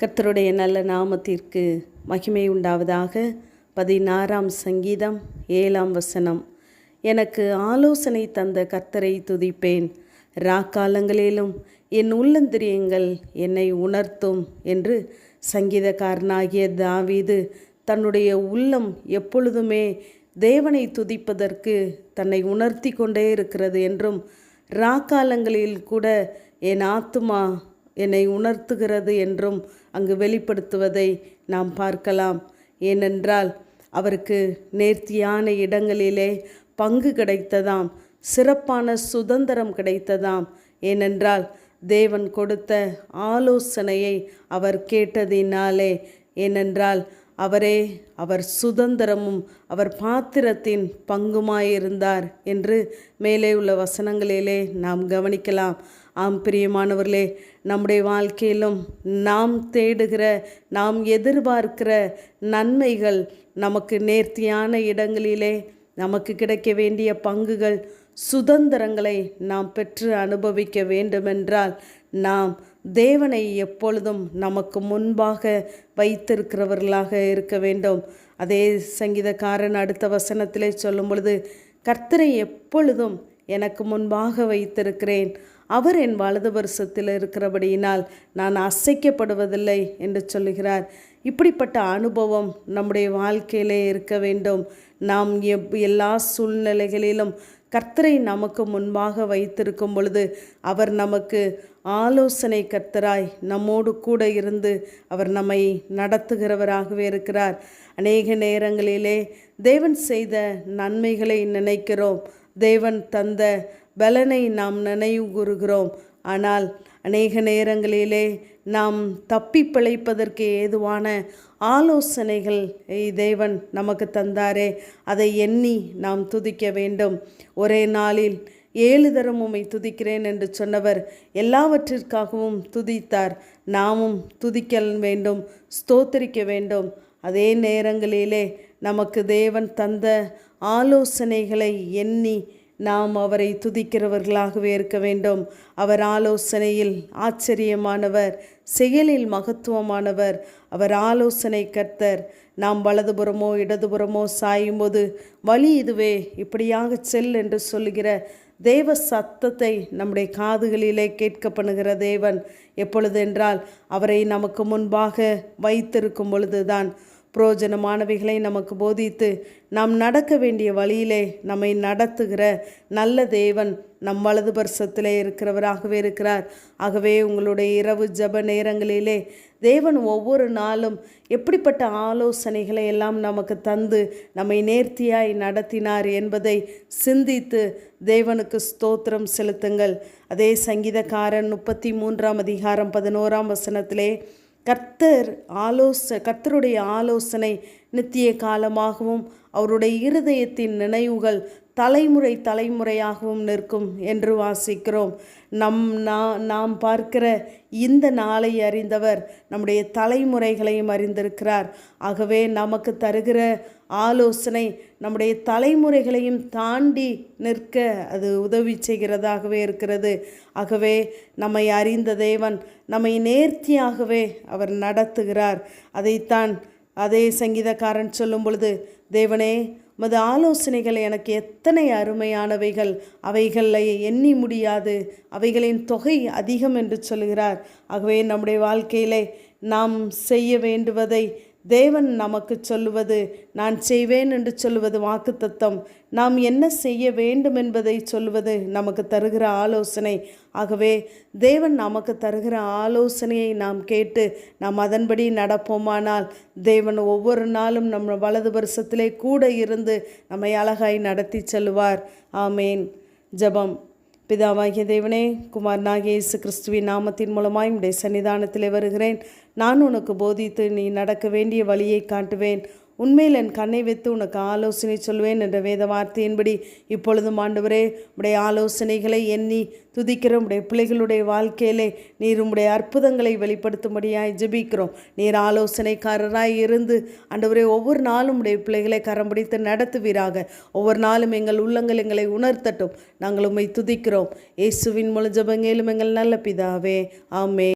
கர்த்தருடைய நல்ல நாமத்திற்கு மகிமை உண்டாவதாக. பதினாறாம் சங்கீதம் ஏழாம் வசனம். எனக்கு ஆலோசனை தந்த கர்த்தரை துதிப்பேன். ராக்காலங்களிலும் என் உள்ளந்திரியங்கள் என்னை உணர்த்தும் என்று சங்கீதக்காரனாகிய தாவீது தன்னுடைய உள்ளம் எப்பொழுதுமே தேவனை துதிப்பதற்கு தன்னை உணர்த்தி கொண்டே இருக்கிறது என்றும் ராக்காலங்களில் கூட என் ஆத்துமா என்னை உணர்த்துகிறது என்றும் அங்கு வெளிப்படுத்துவதை நாம் பார்க்கலாம். ஏனென்றால் அவருக்கு நேர்த்தியான இடங்களிலே பங்கு கிடைத்ததாம் சிறப்பான சுதந்திரம் கிடைத்ததாம். ஏனென்றால் தேவன் கொடுத்த ஆலோசனையை அவர் கேட்டதினாலே. ஏனென்றால் அவரே அவர் சுதந்திரமும் அவர் பாத்திரத்தின் பங்குமாயிருந்தார் என்று மேலே உள்ள வசனங்களிலே நாம் கவனிக்கலாம். ஆம் பிரியமானவர்களே நம்முடைய வாழ்க்கையிலும் நாம் தேடுகிற நாம் எதிர்பார்க்கிற நன்மைகள் நமக்கு நேர்த்தியான இடங்களிலே நமக்கு கிடைக்க வேண்டிய பங்குகள் சுதந்திரங்களை நாம் பெற்று அனுபவிக்க வேண்டுமென்றால் நாம் தேவனை எப்பொழுதும் நமக்கு முன்பாக வைத்திருக்கிறவர்களாக இருக்க வேண்டும். அதே சங்கீதக்காரன் அடுத்த வசனத்திலே சொல்லும் பொழுது கர்த்தரை எப்பொழுதும் எனக்கு முன்பாக வைத்திருக்கிறேன். அவர் என் வலது வருஷத்தில் இருக்கிறபடியினால் நான் அசைக்கப்படுவதில்லை என்று சொல்லுகிறார். இப்படிப்பட்ட அனுபவம் நம்முடைய வாழ்க்கையிலே இருக்க வேண்டும். நாம் எப் எல்லா சூழ்நிலைகளிலும் கர்த்தரை நமக்கு முன்பாக வைத்திருக்கும் பொழுது அவர் நமக்கு ஆலோசனை கர்த்தராய் நம்மோடு கூட இருந்து அவர் நம்மை நடத்துகிறவராகவே இருக்கிறார். அநேக நேரங்களிலே தேவன் செய்த நன்மைகளை நினைக்கிறோம். தேவன் தந்த பலனை நாம் நினைவு கூறுகிறோம் ஆனால் அநேக நேரங்களிலே நாம் தப்பி பிழைப்பதற்கு ஏதுவான ஆலோசனைகள் தேவன் நமக்கு தந்தாரே. அதை எண்ணி நாம் துதிக்க வேண்டும். ஒரே நாளில் ஏழு தரம் உம்மை துதிக்கிறேன் என்று சொன்னவர் எல்லாவற்றிற்காகவும் துதித்தார். நாமும் துதிக்க வேண்டும் ஸ்தோத்தரிக்க வேண்டும். அதே நேரங்களிலே நமக்கு தேவன் தந்த ஆலோசனைகளை எண்ணி நாம் அவரை துதிக்கிறவர்களாகவே இருக்க வேண்டும். அவர் ஆலோசனையில் ஆச்சரியமானவர் செயலில் மகத்துவமானவர். அவர் ஆலோசனை கர்த்தர். நாம் வலதுபுறமோ இடதுபுறமோ சாயும்போது வழி இதுவே இப்படியாக செல் என்று சொல்லுகிற தேவ சத்தத்தை நம்முடைய காதுகளிலே கேட்க பண்ணுகிற தேவன் எப்பொழுதென்றால் அவரை நமக்கு முன்பாக வைத்திருக்கும் பொழுதுதான். புரோஜனமானவைகளை நமக்கு போதித்து நாம் நடக்க வேண்டிய வழியிலே நம்மை நடத்துகிற நல்ல தேவன் நம் வலது பர்சத்திலே இருக்கிறவராகவே இருக்கிறார். ஆகவே உங்களுடைய இரவு ஜப நேரங்களிலே தேவன் ஒவ்வொரு நாளும் எப்படிப்பட்ட ஆலோசனைகளை எல்லாம் நமக்கு தந்து நம்மை நேர்த்தியாய் நடத்தினார் என்பதை சிந்தித்து தேவனுக்கு ஸ்தோத்திரம் செலுத்துங்கள். அதே சங்கீதக்காரன் முப்பத்தி மூன்றாம் அதிகாரம் பதினோராம் வசனத்திலே கர்த்தர் ஆலோச கர்த்தருடைய ஆலோசனை நித்திய காலமாகவும் அவருடைய இருதயத்தின் நினைவுகள் தலைமுறை தலைமுறையாகவும் நிற்கும் என்று வாசிக்கிறோம். நம் நாம் பார்க்கிற இந்த நாளை அறிந்தவர் நம்முடைய தலைமுறைகளையும் அறிந்திருக்கிறார். ஆகவே நமக்கு தருகிற ஆலோசனை நம்முடைய தலைமுறைகளையும் தாண்டி நிற்க அது உதவி செய்கிறதாகவே இருக்கிறது. ஆகவே நம்மை அறிந்த தேவன் நம்மை நேர்த்தியாகவே அவர் நடத்துகிறார். அதைத்தான் அதே சங்கீதக்காரன் சொல்லும் பொழுது தேவனே உமது ஆலோசனைகள் எனக்கு எத்தனை அருமையானவைகள். அவைகளை எண்ணி முடியாது. அவைகளின் தொகை அதிகம் என்று சொல்கிறார் ஆகவே நம்முடைய வாழ்க்கையிலே நாம் செய்ய வேண்டுவதை தேவன் நமக்கு சொல்லுவது நான் செய்வேன் என்று சொல்லுவது வாக்குத்தத்தம். நாம் என்ன செய்ய வேண்டும் என்பதை சொல்லுவது நமக்கு தருகிற ஆலோசனை. ஆகவே தேவன் நமக்கு தருகிற ஆலோசனையை நாம் கேட்டு நாம் அதன்படி நடப்போமானால் தேவன் ஒவ்வொரு நாளும் நம்ம வலது வருஷத்திலே கூட இருந்து நம்மை அழகாய் நடத்தி செல்வார் ஆமேன். ஜபம். பிதாவாகிய தேவனே குமாரனாகிய இயேசு கிறிஸ்துவின் நாமத்தின் மூலமாய் உடைய சன்னிதானத்திலே வருகிறேன். நான் உனக்கு போதித்து நீ நடக்க வேண்டிய வழியை காட்டுவேன். உண்மையில் என் கண்ணை வைத்து உனக்கு ஆலோசனை சொல்வேன் என்ற வேத வார்த்தையின்படி இப்பொழுதும் ஆண்டவரே உடைய ஆலோசனைகளை எண்ணி துதிக்கிற உடைய பிள்ளைகளுடைய வாழ்க்கையிலே நீர் உடைய அற்புதங்களை வெளிப்படுத்தும்படியாய் ஜெபிக்கிறோம். நீர் ஆலோசனைக்காரராய் இருந்து ஆண்டவரே ஒவ்வொரு நாளும் உடைய பிள்ளைகளை கரம் பிடித்து நடத்துவீராக. ஒவ்வொரு நாளும் எங்கள் உள்ளங்கள் எங்களை உணர்த்தட்டும். நாங்கள் உம்மை துதிக்கிறோம். இயேசுவின் மூலம் ஜபங்கேலும் எங்கள் நல்ல பிதாவே ஆமே